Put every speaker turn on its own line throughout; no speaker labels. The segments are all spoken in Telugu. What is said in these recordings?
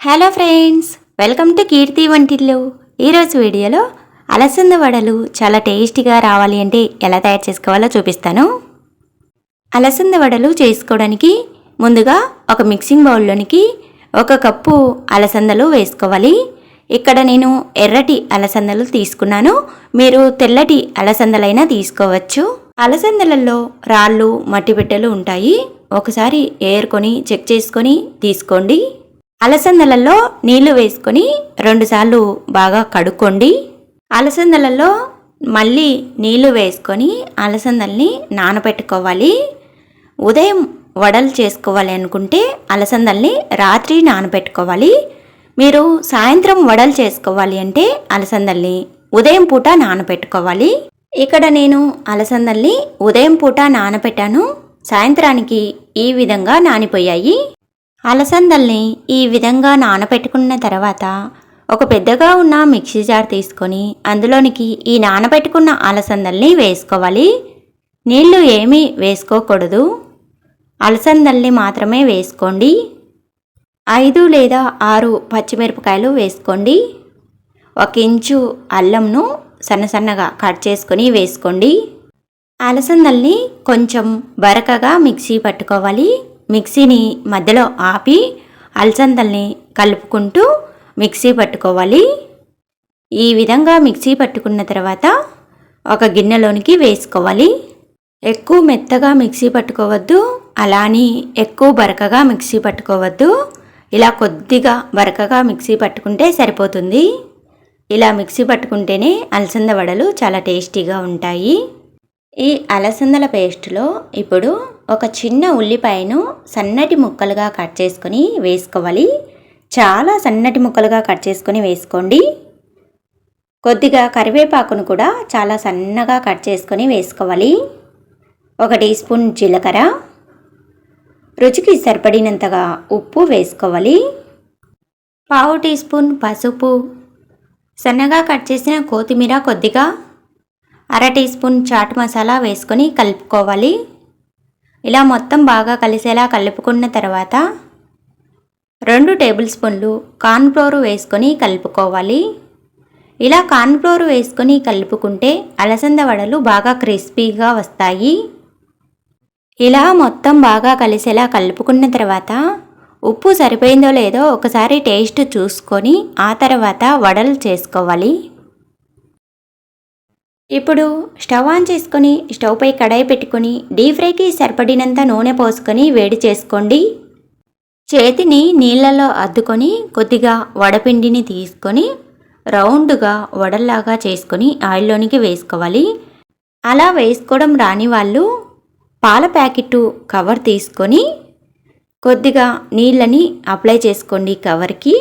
Hello friends welcome to Keerthi వంటిల్లు ఈరోజు వీడియోలో అలసంద వడలు చాలా టేస్టీగా రావాలి అంటే ఎలా తయారు చేసుకోవాలో చూపిస్తాను. అలసంద వడలు చేసుకోవడానికి ముందుగా ఒక మిక్సింగ్ బౌల్లోనికి ఒక కప్పు అలసందలు వేసుకోవాలి. ఇక్కడ నేను ఎర్రటి అలసందలు తీసుకున్నాను. మీరు తెల్లటి అలసందలైనా తీసుకోవచ్చు. అలసందలలో రాళ్ళు మట్టి బిడ్డలు ఉంటాయి. ఒకసారి ఏరుకొని చెక్ చేసుకొని తీసుకోండి. అలసందలలో నీళ్ళు వేసుకొని రెండుసార్లు బాగా కడుక్కోండి. అలసందలలో మళ్ళీ నీళ్ళు వేసుకొని అలసందల్ని నానబెట్టుకోవాలి ఉదయం వడలు చేసుకోవాలి అనుకుంటే అలసందల్ని రాత్రి నానబెట్టుకోవాలి మీరు సాయంత్రం వడలు చేసుకోవాలి అంటే అలసందల్ని ఉదయం పూట నానబెట్టుకోవాలి ఇక్కడ నేను అలసందల్ని ఉదయం పూట నానబెట్టాను సాయంత్రానికి ఈ విధంగా నానిపోయాయి. అలసందల్ని ఈ విధంగా నానబెట్టుకున్న తర్వాత ఒక పెద్దగా ఉన్న మిక్సీ జార్ తీసుకొని అందులోనికి ఈ నానబెట్టుకున్న అలసందల్ని వేసుకోవాలి. నీళ్ళు ఏమీ వేసుకోకూడదు. అలసందల్ని మాత్రమే వేసుకోండి. ఐదు లేదా ఆరు పచ్చిమిరపకాయలు వేసుకోండి. ఒక ఇంచు అల్లంను సన్న సన్నగా కట్ చేసుకొని వేసుకోండి. అలసందల్ని కొంచెం బరకగా మిక్సీ పట్టుకోవాలి. మిక్సీని మధ్యలో ఆపి అలసందల్ని కలుపుకుంటూ మిక్సీ పట్టుకోవాలి. ఈ విధంగా మిక్సీ పట్టుకున్న తర్వాత ఒక గిన్నెలోనికి వేసుకోవాలి. ఎక్కువ మెత్తగా మిక్సీ పట్టుకోవద్దు అలాని ఎక్కువ బరకగా మిక్సీ పట్టుకోవద్దు. ఇలా కొద్దిగా బరకగా మిక్సీ పట్టుకుంటే సరిపోతుంది. ఇలా మిక్సీ పట్టుకుంటేనే అలసంద వడలు చాలా టేస్టీగా ఉంటాయి. ఈ అలసందల పేస్ట్లో ఇప్పుడు ఒక చిన్న ఉల్లిపాయను సన్నటి ముక్కలుగా కట్ చేసుకొని వేసుకోవాలి. చాలా సన్నటి ముక్కలుగా కట్ చేసుకొని వేసుకోండి. కొద్దిగా కరివేపాకును కూడా చాలా సన్నగా కట్ చేసుకొని వేసుకోవాలి. ఒక టీ స్పూన్ జీలకర్ర. రుచికి సరిపడినంతగా ఉప్పు వేసుకోవాలి. పావు టీ స్పూన్ పసుపు. సన్నగా కట్ చేసిన కొత్తిమీర కొద్దిగా. అర టీ స్పూన్ చాట్ మసాలా వేసుకొని కలుపుకోవాలి. ఇలా మొత్తం బాగా కలిసేలా కలుపుకున్న తర్వాత రెండు టేబుల్ స్పూన్లు కార్న్ఫ్లోర్ వేసుకొని కలుపుకోవాలి. ఇలా కార్న్ఫ్లోర్ వేసుకొని కలుపుకుంటే అలసంద వడలు బాగా క్రిస్పీగా వస్తాయి. ఇలా మొత్తం బాగా కలిసేలా కలుపుకున్న తర్వాత ఉప్పు సరిపోయిందో లేదో ఒకసారి టేస్ట్ చూసుకొని ఆ తర్వాత వడలు చేసుకోవాలి. ఇప్పుడు స్టవ్ ఆన్ చేసుకొని స్టవ్పై కడాయి పెట్టుకొని డీప్ ఫ్రైకి సరిపడినంత నూనె పోసుకొని వేడి చేసుకోండి. చేతిని నీళ్ళలో అద్దుకొని కొద్దిగా వడపిండిని తీసుకొని రౌండ్గా వడల్లాగా చేసుకొని ఆయిల్లోనికి వేసుకోవాలి. అలా వేసుకోవడం రాని వాళ్ళు పాల ప్యాకెట్ కవర్ తీసుకొని కొద్దిగా నీళ్ళని అప్లై చేసుకోండి కవర్కి.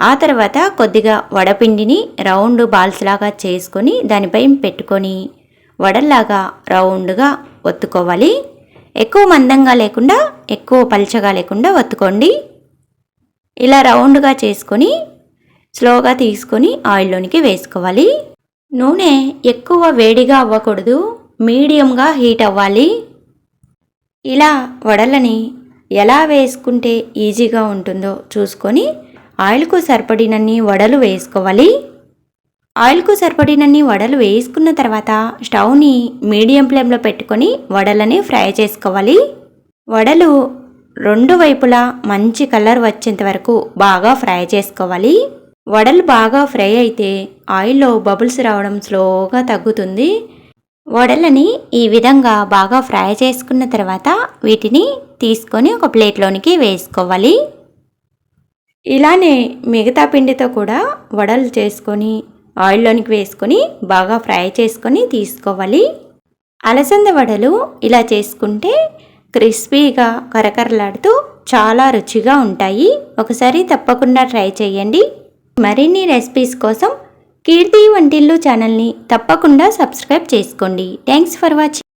ఆ తర్వాత కొద్దిగా వడపిండిని రౌండ్ బాల్స్ లాగా చేసుకొని దానిపై పెట్టుకొని వడల్లాగా రౌండ్గా ఒత్తుకోవాలి. ఎక్కువ మందంగా లేకుండా ఎక్కువ పల్చగా లేకుండా ఒత్తుకోండి. ఇలా రౌండ్గా చేసుకొని స్లోగా తీసుకొని ఆయిల్లోనికి వేసుకోవాలి. నూనె ఎక్కువ వేడిగా అవ్వకూడదు మీడియంగా హీట్ అవ్వాలి. ఇలా వడలని ఎలా వేసుకుంటే ఈజీగా ఉంటుందో చూసుకొని ఆయిల్కు సరిపడినన్ని వడలు వేసుకోవాలి. ఆయిల్కు సరిపడినన్ని వడలు వేసుకున్న తర్వాత స్టవ్ని మీడియం ఫ్లేమ్లో పెట్టుకొని వడలని ఫ్రై చేసుకోవాలి. వడలు రెండు వైపులా మంచి కలర్ వచ్చేంత వరకు బాగా ఫ్రై చేసుకోవాలి. వడలు బాగా ఫ్రై అయితే ఆయిల్లో బబుల్స్ రావడం స్లోగా తగ్గుతుంది. వడలని ఈ విధంగా బాగా ఫ్రై చేసుకున్న తర్వాత వీటిని తీసుకొని ఒక ప్లేట్లోనికి వేసుకోవాలి. ఇలానే మిగతా పిండితో కూడా వడలు చేసుకొని ఆయిల్లోనికి వేసుకొని బాగా ఫ్రై చేసుకొని తీసుకోవాలి. అలసంద వడలు ఇలా చేసుకుంటే క్రిస్పీగా కరకరలాడుతూ చాలా రుచిగా ఉంటాయి. ఒకసారి తప్పకుండా ట్రై చేయండి. మరిన్ని రెసిపీస్ కోసం కీర్తి వంటిల్లు ఛానల్ని తప్పకుండా సబ్స్క్రైబ్ చేసుకోండి. Thanks for watching